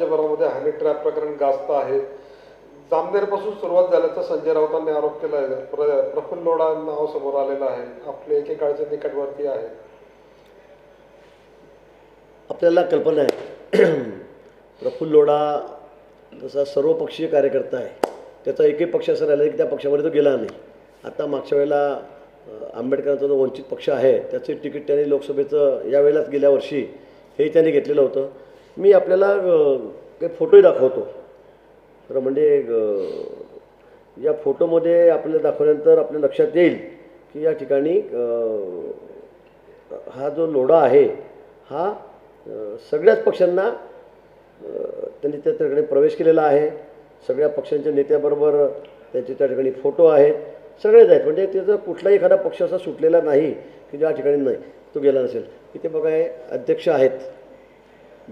राज्यभरामध्ये honey trap प्रकरण गाजत आहे. जामनेरपासून सुरुवात झाल्याचा संजय राऊतांनी आरोप केला आहे प्र प्रफुल्ल लोढा नाव समोर आलेलं आहे. आपले एकेकाळचे निकटवर्ती आहे. आपल्याला कल्पना आहे. प्रफुल्ल लोढा जसा सर्वपक्षीय कार्यकर्ता आहे. त्याचा एकही पक्ष असं राहिला की त्या पक्षामध्ये तो गेला नाही. आता मागच्या वेळेला आंबेडकरांचा जो वंचित पक्ष आहे त्याचे तिकीट त्यांनी लोकसभेचं यावेळेलाच गेल्या वर्षी हे त्यांनी घेतलेलं होतं. मी आपल्याला काही फोटोही दाखवतो. खरं म्हणजे या फोटोमध्ये आपल्याला दाखवल्यानंतर आपल्या लक्षात येईल की या ठिकाणी हा जो लोढा आहे हा सगळ्याच पक्षांना त्यांनी त्या ठिकाणी प्रवेश केलेला आहे. सगळ्या पक्षांच्या नेत्याबरोबर त्यांचे त्या ठिकाणी फोटो आहेत. सगळेच आहेत. म्हणजे त्याचा कुठलाही एखादा पक्ष असा सुटलेला नाही की ज्या ठिकाणी नाही तो गेला नसेल. इथे बघा हे अध्यक्ष आहेत.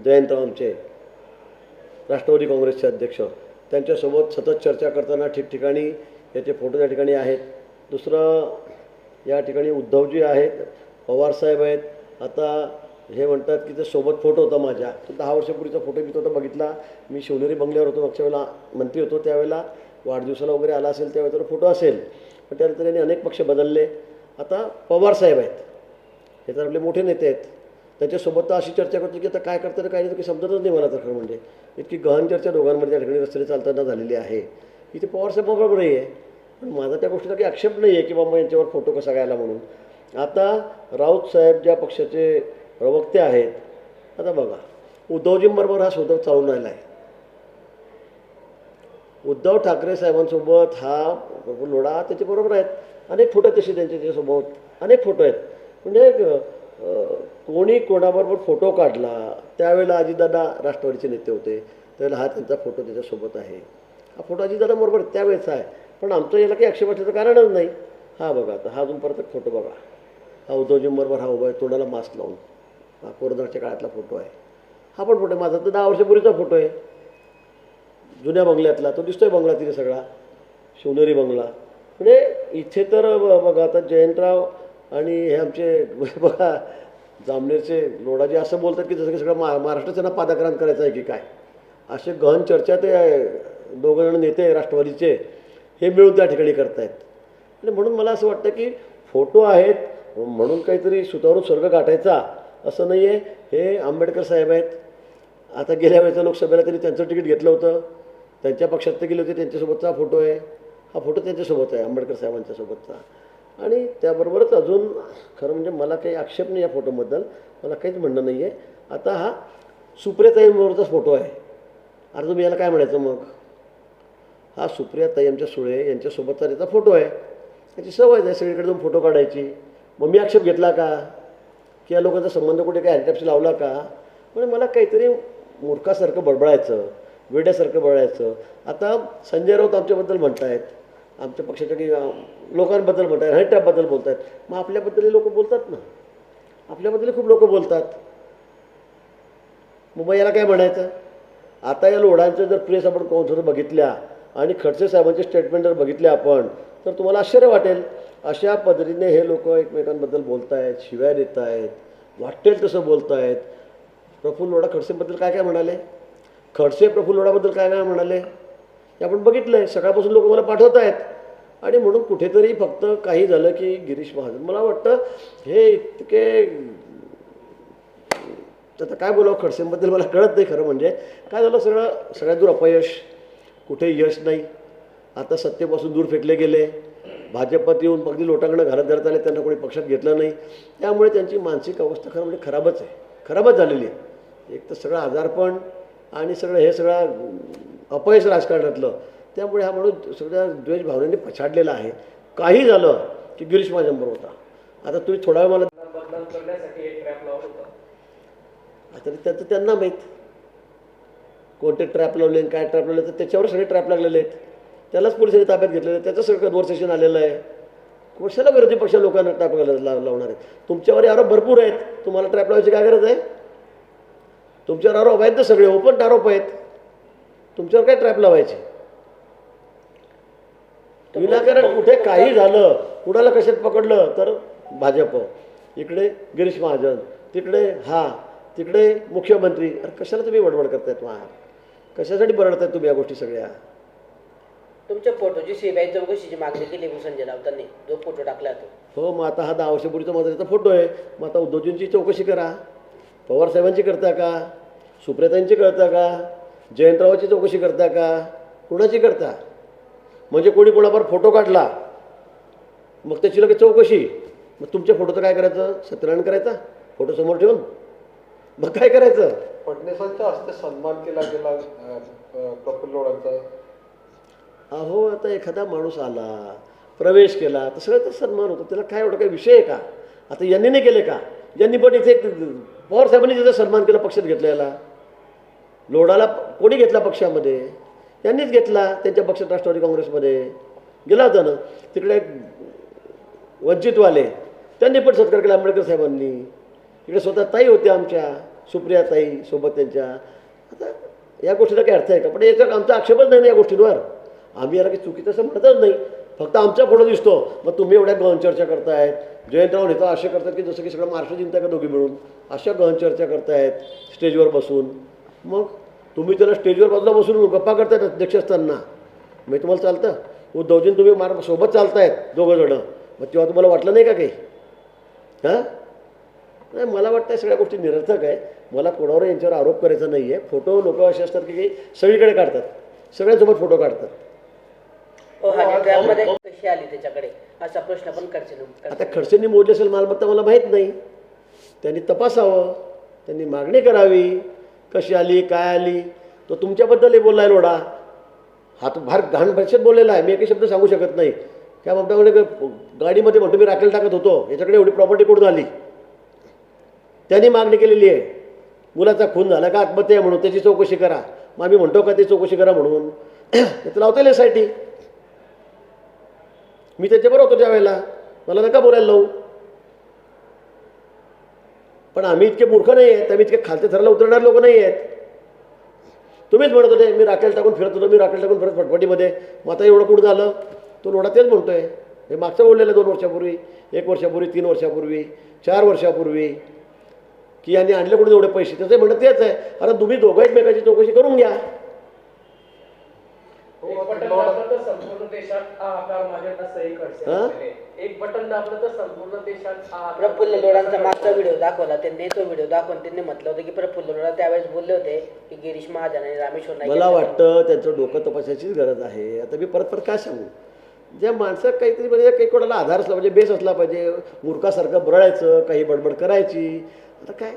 जयंतराव आमचे राष्ट्रवादी काँग्रेसचे अध्यक्ष त्यांच्यासोबत सतत चर्चा करताना ठिकठिकाणी याचे फोटो त्या ठिकाणी आहेत. दुसरं या ठिकाणी उद्धवजी आहेत पवारसाहेब आहेत. आता हे म्हणतात की ते सोबत फोटो होता माझ्या. तो दहा वर्षापूर्वीचा फोटो मी तो बघितला. मी शिवनेरी बंगल्यावर होतो. मागच्या वेळेला मंत्री होतो. त्यावेळेला वाढदिवसाला वगैरे आला असेल त्यावेळेला तर फोटो असेल. पण त्यानंतर त्यांनी अनेक पक्ष बदलले. आता पवारसाहेब आहेत. हे तर आपले मोठे नेते आहेत. त्यांच्यासोबत तर अशी चर्चा करतो की आता काय करताना काय नाही समजतच नाही मला तर खरं म्हणजे. इतकी गहन चर्चा दोघांमध्ये त्या ठिकाणी रस्त्याने चालताना झालेली आहे. इथे पवारसाहेब आहे. पण माझा त्या गोष्टीचा काही आक्षेप नाही आहे की बाबा यांच्यावर फोटो कसा घ्यायला म्हणून. आता राऊत साहेब ज्या पक्षाचे प्रवक्ते आहेत आता बघा उद्धवजींबरोबर हा शोधक चालून राहिला आहे. उद्धव ठाकरे साहेबांसोबत हा प्रफुल्ल लोढा त्याच्याबरोबर आहेत. अनेक फोटो आहेत तसे त्यांच्या त्याच्यासोबत अनेक फोटो आहेत. म्हणजे कोणी कोणाबरोबर फोटो काढला त्यावेळेला अजितदादा राष्ट्रवादीचे नेते होते. त्यावेळेला हा त्यांचा फोटो त्याच्यासोबत आहे. हा फोटो अजितदादाबरोबर त्यावेळेचा आहे. पण आमचं याला काही आक्षेप असल्याचं कारणच नाही. हा बघा आता हा अजून परत फोटो बघा. हा उद्धवजींबरोबर हा उभा आहे तोंडाला मास्क लावून. हा कोरोनाच्या काळातला फोटो आहे. हा पण फोटो आहे. माझा तर दहा वर्षापूर्वीचा फोटो आहे. जुन्या बंगल्यातला तो दिसतोय बंगला तिथे सगळा. शिवनेरी बंगला. म्हणजे इथे तर ब- बघा आता जयंतराव आणि हे आमचे बघा जामनेरचे लोडाजी असं बोलतात की जसं की सगळं मा महाराष्ट्राचं ना पादाक्रांत करायचं आहे की काय? असे गहन चर्चा ते दोघं जण नेते राष्ट्रवादीचे हे मिळून त्या ठिकाणी करतायत. आणि म्हणून मला असं वाटतं की फोटो आहेत म्हणून काहीतरी सुतावरून स्वर्ग गाठायचा असं नाही आहे हे आंबेडकर साहेब आहेत. आता गेल्या वेळेच्या लोकसभेला त्यांनी त्यांचं तिकीट घेतलं होतं. त्यांच्या पक्षात ते गेले होते. त्यांच्यासोबतचा फोटो आहे. हा फोटो त्यांच्यासोबत आहे आंबेडकर साहेबांच्यासोबतचा. आणि त्याबरोबरच अजून खरं म्हणजे मला काही आक्षेप नाही या फोटोबद्दल. मला काहीच म्हणणं नाही आहे आता हा सुप्रियाताईंबरोबरचाच फोटो आहे. अरे तुम्ही याला काय म्हणायचं मग? हा सुप्रिया आमच्या सुळे यांच्यासोबतचा त्याचा फोटो आहे. त्याची सवय आहे सगळीकडे जाऊन फोटो काढायची. मग मी आक्षेप घेतला का? की या लोकांचा संबंध कुठे काय हँडटॅपशी लावला का? म्हणजे मला काहीतरी मूर्खासारखं बडबडायचं वेड्यासारखं बळायचं आता संजय राऊत आमच्याबद्दल म्हणत आहेत आमच्या पक्षाच्या काही लोकांबद्दल म्हणत आहेत हँडटॅपबद्दल बोलत आहेत मग आपल्याबद्दलही लोक बोलतात ना? आपल्याबद्दल खूप लोक बोलतात. मुंबई याला काय म्हणायचं? आता या लोढांचं जर प्रेस आपण कोण बघितल्या आणि खडसे साहेबांचे स्टेटमेंट जर बघितले आपण तर तुम्हाला आश्चर्य वाटेल. अशा पद्धतीने हे लोक एकमेकांबद्दल बोलत आहेत शिव्या देत आहेत वाटेल तसं बोलत आहेत प्रफुल्ल लोढा खडसेबद्दल काय काय म्हणाले? खडसे प्रफुल्ल लोढाबद्दल काय काय म्हणाले? हे आपण बघितलं आहे सकाळपासून लोक मला पाठवत आहेत आणि म्हणून कुठेतरी फक्त काही झालं की गिरीश महाजन. मला वाटतं हे इतके आता काय बोलावं खडसेंबद्दल मला कळत नाही खरं म्हणजे. काय झालं सगळं सगळ्यात दूर अपयश. कुठे यश नाही. आता सत्तेपासून दूर फेकले गेले. भाजपात येऊन अगदी लोटांगणं घरात धरत आले त्यांना कोणी पक्षात घेतलं नाही. त्यामुळे त्यांची मानसिक अवस्था खरं म्हणजे खराबच आहे. खराबच झालेली आहे. एक तर सगळं आजारपण आणि सगळं हे सगळं अपयश राजकारणातलं. त्यामुळे हा माणूस सगळ्या द्वेष भावनेने पछाडलेला आहे. काही झालं की गिरीश माझ्याबरोबर होता. आता तुम्ही थोडा वेळ मला आता त्याचं त्यांना माहीत. कोणते ट्रॅप लावले काय ट्रॅप लावले तर त्याच्यावर सगळे ट्रॅप लागलेले आहेत. त्यालाच पोलिसांनी ताब्यात घेतलेलं त्याचं सगळं कन्व्हर्सेशन आलेलं आहे. कशाला विरोधी पक्ष लोकांना ट्रॅप लावणार आहेत? तुमच्यावर आरोप भरपूर आहेत. तुम्हाला ट्रॅप लावायची काय गरज आहे? तुमच्यावर आरोप आहेत सगळे. ओपन आरोप आहेत. तुमच्यावर काय ट्रॅप लावायचे? विनाकारण कुठे काही झालं? कुणाला कशात पकडलं तर भाजप. इकडे गिरीश महाजन तिकडे हा तिकडे मुख्यमंत्री. अरे कशाला तुम्ही बडबड करतायत महा कशासाठी बरडताय तुम्ही या गोष्टी सगळ्या? तुमच्या फोटोची सीबीआय चौकशीची मागणी केली संजय राऊतांनी. जो फोटो टाकला तो. हो मग आता हा दहा वर्षापूर्वीचा माझा फोटो आहे. मग आता उद्धवजींची चौकशी करा. पवार साहेबांची करता का? सुप्रियातांची करता का? जयंतरावाची चौकशी करता का? कुणाची करता? म्हणजे कोणी कोणावर फोटो काढला मग त्याची लगेच चौकशी. मग तुमच्या फोटोचं काय करायचं? सत्यनारायण करायचा? फोटो समोर ठेवून? मग काय करायचं? फडणवीसांच्या हस्ते सन्मान केला गेला प्रफुल्ल लोढांचा अहो आता एखादा माणूस आला प्रवेश केला तर सगळं तर सन्मान होतो. त्याला काय एवढं काही विषय आहे का? आता यांनी नाही केले का? यांनी पण इथे पवार साहेबांनी त्याचा सन्मान केला पक्षात घेतलेला. लोढाला कोणी घेतला पक्षामध्ये? त्यांनीच घेतला त्यांच्या पक्षात राष्ट्रवादी काँग्रेसमध्ये. गेला होता ना तिकडे वंचितवाले त्यांनी पण सत्कार केला आंबेडकर साहेबांनी. इकडे स्वतः ताई होत्या आमच्या सुप्रिया ताई सोबत त्यांच्या. आता या गोष्टीला काही अर्थ आहे का? पण याचा आमचा आक्षेपच नाही ना या गोष्टींवर. आम्ही याला काही चुकीचं असं म्हणतच नाही. फक्त आमचा फोटो दिसतो. मग तुम्ही एवढ्या गहन चर्चा करतायत. जयंतराव नेता असे करतात की जसं की सगळं महाराष्ट्र जिंकता का दोघी मिळून? अशा गहन चर्चा करतायत स्टेजवर बसून. मग तुम्ही त्याला स्टेजवर बाजूला बसून गप्पा करतायत अध्यक्ष असताना मग तुम्हाला चालतं. उद्धवजीन तुम्ही मार सोबत चालतायत दोघं जणं. मग तेव्हा तुम्हाला वाटलं नाही का काही? हां? नाही मला वाटतं सगळ्या गोष्टी निरर्थक आहे. मला कोणावर यांच्यावर आरोप करायचा नाही आहे फोटो लोक असे असतात की काही सगळीकडे काढतात. सगळ्यांसोबत फोटो काढतात. हो हा ट्रॅपमध्ये कशी आली त्याच्याकडे? असा प्रश्न पण आता खडसेंनी मोडली असेल मालमत्ता मला माहीत नाही. त्यांनी तपासावं. त्यांनी मागणी करावी. कशी आली काय आली? तो तुमच्याबद्दलही बोललाय लोढा हा तो फार घाण भाषेत बोललेला आहे. मी एकही शब्द सांगू शकत नाही. काय म्हणता म्हणजे गाडीमध्ये म्हणतो मी राखेल टाकत होतो. याच्याकडे एवढी प्रॉपर्टी कुठून आली? त्यांनी मागणी केलेली आहे. मुलाचा खून झाला का आत्महत्या आहे म्हणून? त्याची चौकशी करा. मग आम्ही म्हणतो का ती चौकशी करा म्हणून? ते लावता येईल एस आय टी मी त्याच्याबरोबर होतो त्यावेळेला मला नका बोलायला लावू. पण आम्ही इतके मूर्ख नाही आहेत आम्ही इतके खालच्या थराला उतरणारे लोक नाही आहेत. तुम्हीच म्हणत होते मी राखेल टाकून फिरत होतो मी राखेल टाकून फिरत फटफटीमध्ये मग आता एवढं कुठं झालं? तो लोढा तेच म्हणतोय. हे मागचं बोललेलं दोन वर्षापूर्वी एक वर्षापूर्वी तीन वर्षापूर्वी चार वर्षापूर्वी की यांनी आणले कुठे एवढे पैसे? त्याचं म्हणत तेच आहे. अरे तुम्ही दोघं एकमेकाची चौकशी करून घ्या. एक बटन दाबलं तर संपूर्ण देशात. एक बटन दाबलं तर संपूर्ण प्रफुल्ल असं मागचा व्हिडिओ दाखवला त्यांनी तो व्हिडिओ दाखवून त्यांनी म्हटलं होतं की प्रफुल्ल लोढा त्यावेळेस बोलले होते की गिरीश महाजन आणि रामेश्वर नाईक मला वाटतं त्यांचं डोकं तपासायचीच गरज आहे. आता मी परत परत काय सांगू? ज्या माणसं काहीतरी म्हणजे काही कोणाला आधार असला पाहिजे बेस असला पाहिजे मूर्खासारखं बरळायचं काही बडबड करायची. आता काय?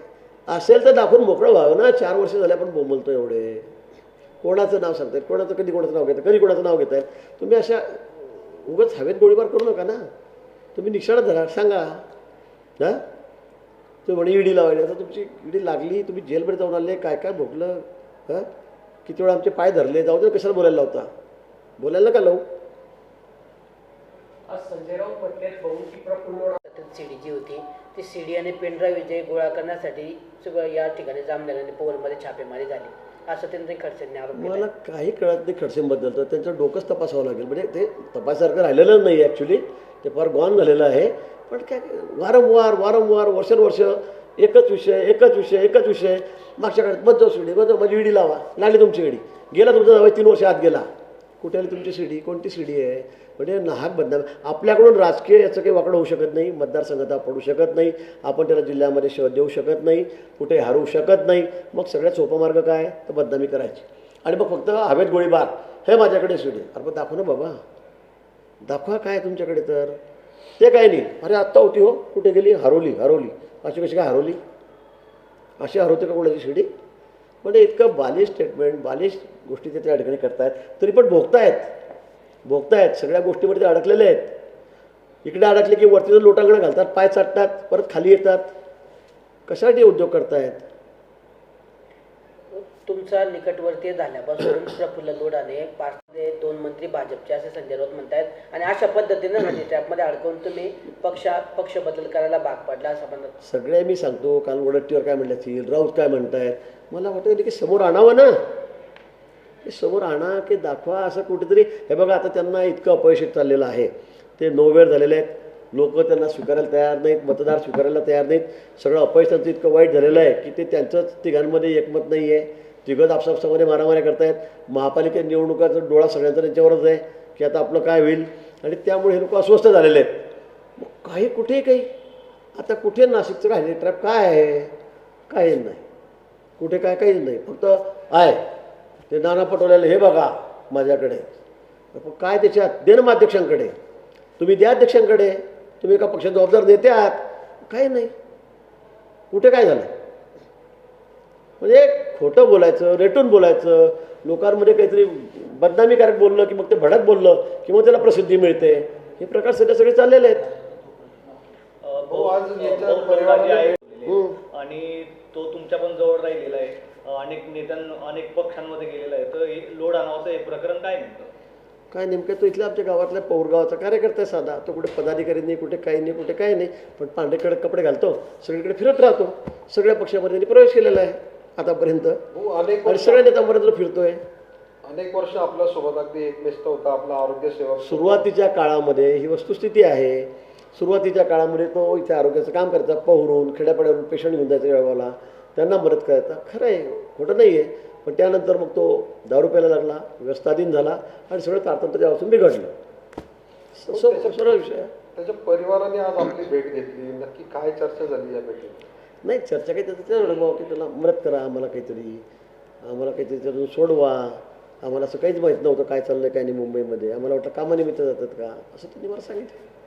असेल तर दाखवून मोकळं व्हावं ना. चार वर्ष झाले आपण बोंबलतो एवढे. कोणाचं नाव सांगतायत कोणाचं कधी कोणाचं नाव घेतात कधी कोणाचं नाव घेतायत तुम्ही अशा उगाच हवेत गोळीबार करू नका ना. तुम्ही निशाणा धरा. सांगा. हां तुम्ही म्हणे ईडी लावायला. आता तुमची ईडी लागली तुम्ही जेलमध्ये जाऊन आले काय काय भोगलं? हां? किती वेळा आमचे पाय धरले. जाऊ दे कशाला बोलायला लावता? बोलायला का लावू. आज संजय राऊत म्हटले सीडी जी होती ती सीडी आणि पेनड्राईव्ह विजय गोळा करण्यासाठी सगळं या ठिकाणी जामनेर आणि पोवलमध्ये छापेमारी झाली. असं त्यांनी खडसेंनी आरोप केला. मला काही कळत नाही खडसेंबद्दल तर त्यांचं डोकंच तपासावं लागेल. म्हणजे ते तपासासारखं राहिलेलं नाही ॲक्च्युली ते फार गॉन झालेलं आहे. पण काय वारंवार वारंवार वर्षानुवर्ष एकच विषय एकच विषय एकच विषय. मागच्या काळात बद्दल सुडी शिडी मग माझी इडी लावा. लागली तुमची इडी गेला तुमचा जावई तीन वर्ष आत गेला. कुठे आली तुमची शिडी कोणती शिडी आहे? म्हणजे नाहक बदनाम आपल्याकडून राजकीय याचं काही वाकडं होऊ शकत नाही. मतदारसंघात पडू शकत नाही. आपण त्याला जिल्ह्यामध्ये शोध देऊ शकत नाही. कुठे हरवू शकत नाही. मग सगळ्यात सोपा मार्ग काय? तर बदनामी करायची. आणि मग फक्त हवेत गोळीबार. हे माझ्याकडे शिडी अरे मग दाखव ना बाबा. दाखवा काय तुमच्याकडे तर. ते काय नाही. अरे आत्ता होती हो. कुठे गेली? हरवली हरवली अशी कशी काय हरवली अशी हरवते का कोणाची शिडी म्हणजे इतकं बालिश स्टेटमेंट बालिश गोष्टी ते त्या ठिकाणी करतायत. तरी पण भोगतायत. भोगतायत. सगळ्या गोष्टीमध्ये ते अडकलेले आहेत. इकडे अडकले की वरती जर लोटांगणं घालतात पाय चाटतात परत खाली येतात. कशासाठी उद्योग करतायत? तुमचा निकटवर्तीय झाल्यापासून प्रफुल्ल लोडाने पाच ते दोन मंत्री भाजपचे असे संजय राऊत म्हणतायत. आणि अशा पद्धतीनं म्हणजे ट्रॅपमध्ये अडकवून तुम्ही पक्षात पक्ष बदल करायला भाग पडला असं म्हणत सगळे मी सांगतो काल वडट्टीवर काय म्हणले असतील राऊत काय म्हणतायत? मला वाटतं की समोर आणावं ना. समोर आणा की दाखवा असं कुठेतरी हे बघा आता त्यांना इतकं अपयशित चाललेलं आहे. ते नोवेर झालेले आहेत. लोक त्यांना स्वीकारायला तयार नाहीत मतदार स्वीकारायला तयार नाहीत. सगळं अपयश त्यांचं इतकं वाईट झालेलं आहे की ते त्यांचंच तिघांमध्ये एकमत नाही आहे तिघंच आपसापसामध्ये मारामाऱ्या करतायत. महापालिका निवडणुकाचा डोळा सगळ्यांचा त्यांच्यावरच आहे की आता आपलं काय होईल? आणि त्यामुळे हे लोक अस्वस्थ झालेले आहेत. मग काही कुठे काही? आता कुठे नाशिकचं राहिले? ट्रॅप काय आहे? काही नाही. कुठे काय काहीच नाही. फक्त आहे ते नाना पटवलेलं हे बघा माझ्याकडे. काय त्याच्यात दे ना मग अध्यक्षांकडे तुम्ही द्या अध्यक्षांकडे. तुम्ही एका पक्षात जबाबदार नेते आहात. काही नाही. कुठे काय झालं म्हणजे खोटं बोलायचं रेटून बोलायचं लोकांमध्ये काहीतरी बदनामीकारक बोललं की मग ते भडक बोललं की मग त्याला प्रसिद्धी मिळते हे प्रकार सध्या सगळे चाललेले आहेत. हो. आणि तो तुमच्या पण जवळ राहिलेला आहे. अनेक नेत्यां अनेक पक्षांमध्ये गेलेला आहे. तर हे लोड आणावाचं हे प्रकरण काय नेमकं? काय नेमकं तो इथल्या आमच्या गावातल्या पौरगावाचा कार्यकर्ता आहे साधा. तो कुठे पदाधिकारी नाही कुठे काही नाही कुठे काही नाही. पण पांढरे कडक कपडे घालतो सगळीकडे फिरत राहतो. सगळ्या पक्षामध्ये त्यांनी प्रवेश केलेला आहे. आतापर्यंत. हो सगळ्या नेत्यांपर्यंत फिरतोय. अनेक वर्ष आपल्यासोबत अगदी एकनिष्ठ होता आपला आरोग्य सेवक सुरुवातीच्या काळामध्ये ही वस्तुस्थिती आहे. सुरुवातीच्या काळामध्ये तो इथे आरोग्याचं काम करायचा पहुरून खेड्यापाड्यावरून पेशंट घेऊन जायचा जळगावला त्यांना मदत करायचा खरं आहे खोटं नाही आहे पण त्यानंतर मग तो दारू प्यायला लागला व्यवस्थाधीन झाला आणि सगळं तारतंत्र त्यापासून बिघडलं. स- स- सरळ विषय. त्याच्या परिवाराने आज आपली भेट घेतली. नक्की काय चर्चा झाली या भेटीत? नाही चर्चा काही त्याचं तेवढं बाबा की त्याला मदत करा आम्हाला काहीतरी. आम्हाला काहीतरी त्यातून सोडवा. आम्हाला असं काहीच माहीत नव्हतं काय चाललं आहे काय नाही मुंबईमध्ये. आम्हाला वाटलं कामानिमित्त जातात का? असं त्यांनी मला सांगितलं.